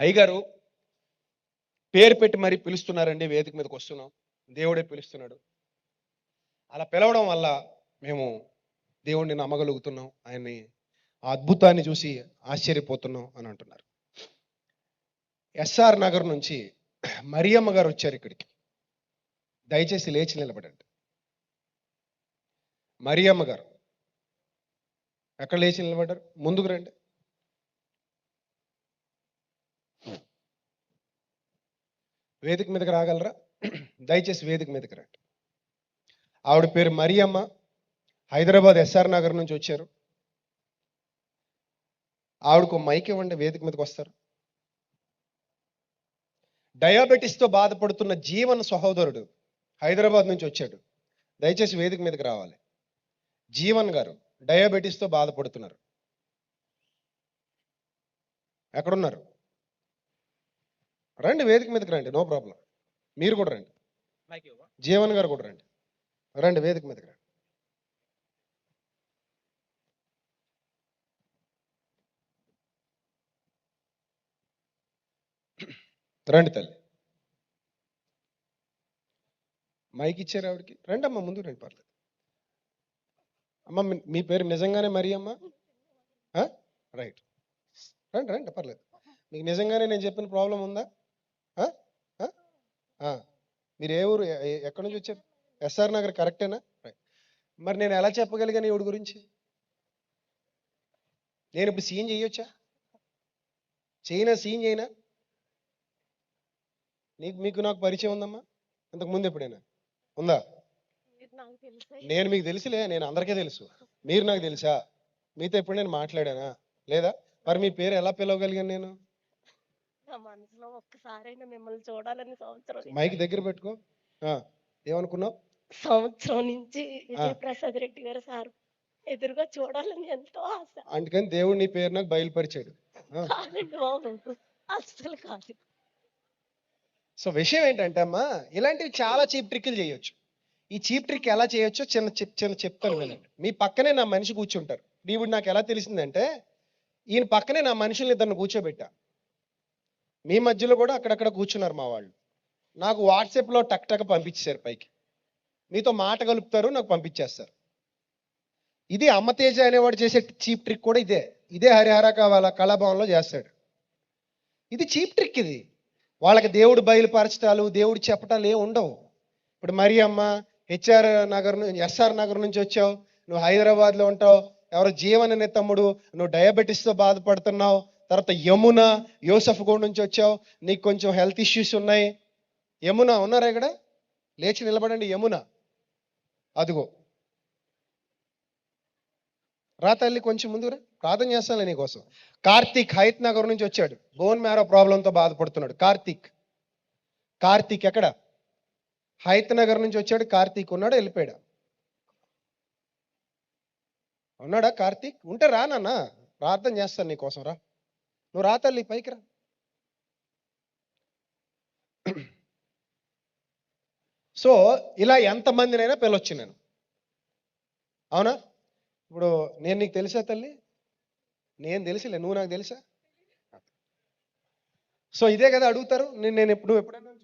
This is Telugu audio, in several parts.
అయ్యగారు పేరు పెట్టి మరీ పిలుస్తున్నారండి వేదిక మీదకి వస్తున్నాం. దేవుడే పిలుస్తున్నాడు. అలా పిలవడం వల్ల మేము దేవుణ్ణి నమ్మగలుగుతున్నాం. ఆయన్ని ఆ అద్భుతాన్ని చూసి ఆశ్చర్యపోతున్నాం అని అంటున్నారు. ఎస్ఆర్ నగర్ నుంచి మరియమ్మ గారు వచ్చారు ఇక్కడికి. దయచేసి లేచి నిలబడండి. మరియమ్మ గారు ఎక్కడ లేచి నిలబడ్డారు? ముందుకు రండి. వేదిక మీదకి రాగలరా? దయచేసి వేదిక మీదకి రండి. ఆవిడ పేరు మరియమ్మ. హైదరాబాద్ ఎస్ఆర్ నగర్ నుంచి వచ్చారు. ఆవిడకు మైక్ ఇవ్వండి వేదిక మీదకి వస్తారు. డయాబెటీస్తో బాధపడుతున్న జీవన సహోదరుడు హైదరాబాద్ నుంచి వచ్చాడు. దయచేసి వేదిక మీదకి రావాలి. జీవన్ గారు డయాబెటీస్తో బాధపడుతున్నారు. ఎక్కడున్నారు? రండి వేదిక మీదకి రండి నో ప్రాబ్లం. మీరు కూడా రండి. జీవన్ గారు కూడా రండి. రండి వేదిక మీదకి రండి. రండి తల్లి. మైక్ ఇచ్చారు ఆవిడకి. రండి అమ్మ ముందు రండి పర్లేదు. అమ్మ మీ- పేరు నిజంగానే మరి అమ్మ రైట్ రండి రండి పర్లేదు. మీకు నిజంగానే నేను చెప్పిన ప్రాబ్లం ఉందా. మీరు ఏ ఊరు ఎక్కడి నుంచి వచ్చారు? ఎస్ఆర్ నగర్ కరెక్టేనా? మరి నేను ఎలా చెప్పగలిగాను ఈవిడ గురించి? నేను ఇప్పుడు సీన్ చేయొచ్చా? చేయనా సీన్ చేయనా? నీకు మీకు నాకు పరిచయం ఉందమ్మా? ఇంతకు ముందు ఎప్పుడైనా? ఉందా? నేను మీకు తెలుసులే నేను అందరికీ తెలుసు. మీరు నాకు తెలుసా? మీతో ఎప్పుడు నేను మాట్లాడానా? లేదా? మరి మీ పేరు ఎలా పిలవగలిగాను నేను? నా మనసులో ఒక్కసారైనా మిమ్మల్ని చూడాలని సంవత్సరం మైక్ దగ్గర పెట్టుకో. ఆ, ఏమనుకున్నావు? సంవత్సరం నుంచి విజయప్రసాద్ రెడ్డి గారు సార్ ఎదురుగా చూడాలని ఎంతో ఆశ. అందుకని దేవుడు నీ పేరు నాకు బయలుపరిచాడు. ఆ, కాదండి బాబు అస్సలు కాదు. సో విషయం ఏంటంటే అమ్మా ఇలాంటివి చాలా చీప్ ట్రిక్లు చేయొచ్చు. ఈ చీప్ ట్రిక్ ఎలా చేయొచ్చో చిన్న చెప్ చిన్న చెప్తాను వినండి. మీ పక్కనే నా మనిషి కూర్చుంటారు. ఇప్పుడు నాకు ఎలా తెలిసిందంటే ఈయన పక్కనే నా మనుషుల్ని ఇద్దరిని కూర్చోబెట్టా. మీ మధ్యలో కూడా అక్కడక్కడ కూర్చున్నారు మా వాళ్ళు. నాకు వాట్సాప్లో టక్ టక్ పంపించేశారు పైకి. మీతో మాట కలుపుతారు నాకు పంపించేస్తారు. ఇది అమ్మతేజ అనేవాడు చేసే చీప్ ట్రిక్ కూడా ఇదే. ఇదే హరిహర కావాల కళాభవన్లో చేస్తాడు. ఇది చీప్ ట్రిక్ ఇది. వాళ్ళకి దేవుడు బయలుపరచటాలు దేవుడు చెప్పటాలు ఏమి ఉండవు. ఇప్పుడు మరి అమ్మ హెచ్ఆర్ నగర్ నుంచి ఎస్ఆర్ నగర్ నుంచి వచ్చావు. నువ్వు హైదరాబాద్లో ఉంటావు. ఎవరో జీవన్ అనే తమ్ముడు. నువ్వు డయాబెటీస్తో బాధపడుతున్నావు. తర్వాత యమున యోసఫ్ గోడ్ నుంచి వచ్చావు. నీకు కొంచెం హెల్త్ ఇష్యూస్ ఉన్నాయి. యమున ఉన్నారా ఇక్కడ? లేచి నిలబడండి యమున. అదిగో. రా తల్లి కొంచెం ముందు ప్రార్థన చేస్తాను నీకోసం. కార్తీక్ హైత్ నగర్ నుంచి వచ్చాడు. బోన్ మ్యారో ప్రాబ్లంతో బాధపడుతున్నాడు. కార్తీక్. కార్తీక్ ఎక్కడ? హైత్ నగర్ నుంచి వచ్చాడు. కార్తీక్ ఉన్నాడు? వెళ్ళిపోయాడు? ఉన్నాడా కార్తీక్? ఉంటే రా ప్రార్థన చేస్తాను నీకోసం రా. నువ్వు రా తల్లి పైకి రా. సో ఇలా ఎంతమందినైనా పిలవచ్చు నేను. అవునా? ఇప్పుడు నేను నీకు తెలుసా తల్లి? నేను తెలుసులే నువ్వు నాకు తెలుసా? సో ఇదే కదా అడుగుతారు. నేను నేను ఎప్పుడు ఎప్పుడైనా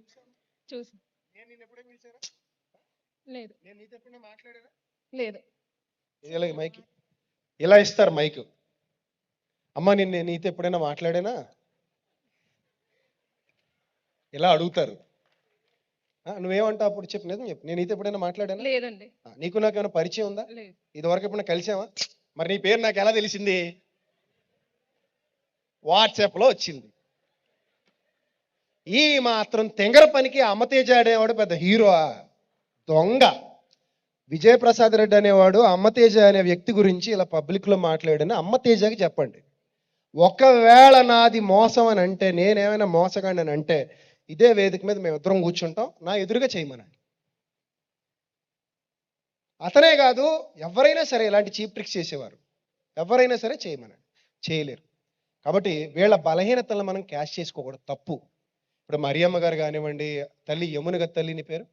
చూసి. నేను నేను ఎప్పుడైనా పిలిచారా లేదు. నేను నీతో ఎప్పుడైనా మాట్లాడారా లేదు. ఇలా మైక్. ఇలా ఇస్తారు మైక్. అమ్మ నేను నేను నీతో ఎప్పుడైనా మాట్లాడానా? ఇలా అడుగుతారు? నువ్వేమంటావు అప్పుడు? చెప్పు నిజం చెప్పు. నేను నీతో ఎప్పుడైనా మాట్లాడానా? లేదండి. నీకు నాకు ఏమైనా పరిచయం ఉందా? లేదు. ఇదివరకు ఎప్పుడైనా కలిసావా? మరి నీ పేరు నాకు ఎలా తెలిసింది? వాట్సాప్లో వచ్చింది. ఈ మాత్రం తెంగర పనికి అమ్మతేజ అనేవాడు పెద్ద హీరో. దొంగ. విజయప్రసాద్ రెడ్డి అనేవాడు అమ్మతేజ అనే వ్యక్తి గురించి ఇలా పబ్లిక్లో మాట్లాడని అమ్మతేజకి చెప్పండి. ఒకవేళ నాది మోసం అని అంటే నేనేమైనా మోసగాడిని అని అంటే ఇదే వేదిక మీద మేము ఇద్దరం కూర్చుంటాం నా ఎదురుగా చేయమనండి. అతనే కాదు ఎవరైనా సరే ఇలాంటి చీప్ ట్రిక్స్ చేసేవారు. ఎవరైనా సరే చేయమనండి. చేయలేరు. కాబట్టి వీళ్ళ బలహీనతలను మనం క్యాష్ చేసుకోకూడదు తప్పు. ఇప్పుడు మరియమ్మ గారు కానివ్వండి తల్లి యమున కదా తల్లి నీ పేరు.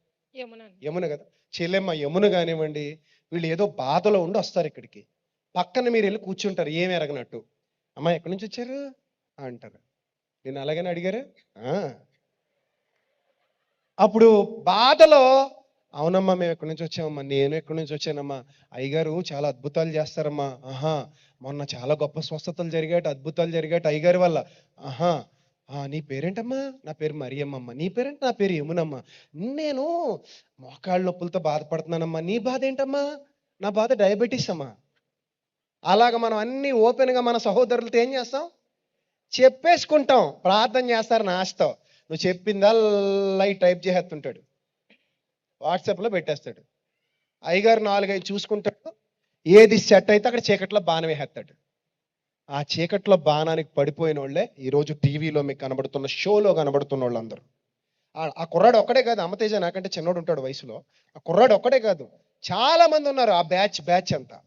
యమున కదా చెల్లెమ్మ యమున కానివ్వండి వీళ్ళు ఏదో బాధలో ఉండి వస్తారు ఇక్కడికి. పక్కన మీరు వెళ్ళి కూర్చుంటారు ఏమి ఎరగనట్టు. అమ్మ ఎక్కడి నుంచి వచ్చారు? అంటారు. నేను అలాగని అడిగారు? ఆ. అప్పుడు బాధలో అవునమ్మా మేము ఎక్కడి నుంచి వచ్చామమ్మా? నేను ఎక్కడి నుంచి వచ్చానమ్మా? అయ్యగారు చాలా అద్భుతాలు చేస్తారమ్మా. ఆహా మొన్న చాలా గొప్ప స్వస్థతలు జరిగాట అద్భుతాలు జరిగాట అయ్యగారి వల్ల. ఆహా ఆ, నీ పేరేంటమ్మా? నా పేరు మరియమ్మమ్మ. నీ పేరేంటి నా పేరు యమునమ్మ. నేను మోకాళ్ళ నొప్పులతో బాధపడుతున్నానమ్మా. నీ బాధ ఏంటమ్మా? నా బాధ డయాబెటీస్ అమ్మా. అలాగ మనం అన్ని ఓపెన్గా మన సహోదరులతో ఏం చేస్తాం? చెప్పేసుకుంటాం. ప్రార్థన చేస్తారు ఆశతో నువ్వు చెప్పిందల్లా ఈ టైప్ చేసేస్తుంటాడు. వాట్సాప్లో పెట్టేస్తాడు. అయ్యగారు నాలుగైదు చూసుకుంటాడు. ఏది సెట్ అయితే అక్కడ చీకట్లో బాణం వేసేస్తాడు. ఆ చీకట్లో బాణానికి పడిపోయిన వాళ్ళే ఈరోజు టీవీలో మీకు కనబడుతున్న షోలో కనబడుతున్న వాళ్ళందరూ ఆ- కుర్రాడు ఒక్కడే కాదు అమ్మతేజ నాకంటే చిన్నోడు ఉంటాడు వయసులో. ఆ కుర్రాడు ఒక్కడే కాదు. చాలా మంది ఉన్నారు ఆ బ్యాచ్ బ్యాచ్ అంతా.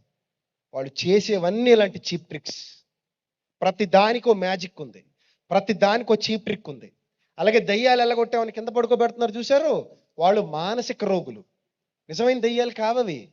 వాళ్ళు చేసేవన్నీ ఇలాంటి చీప్ ట్రిక్స్. ప్రతి దానికి ఓ మ్యాజిక్ ఉంది. ప్రతి దానికి ఓ చీప్ ట్రిక్ ఉంది. అలాగే దయ్యాలు ఎల్లగొట్టామని కింద పడుకోబెడుతున్నారు చూశారు? వాళ్ళు మానసిక రోగులు. నిజమైన దయ్యాలు కావవి.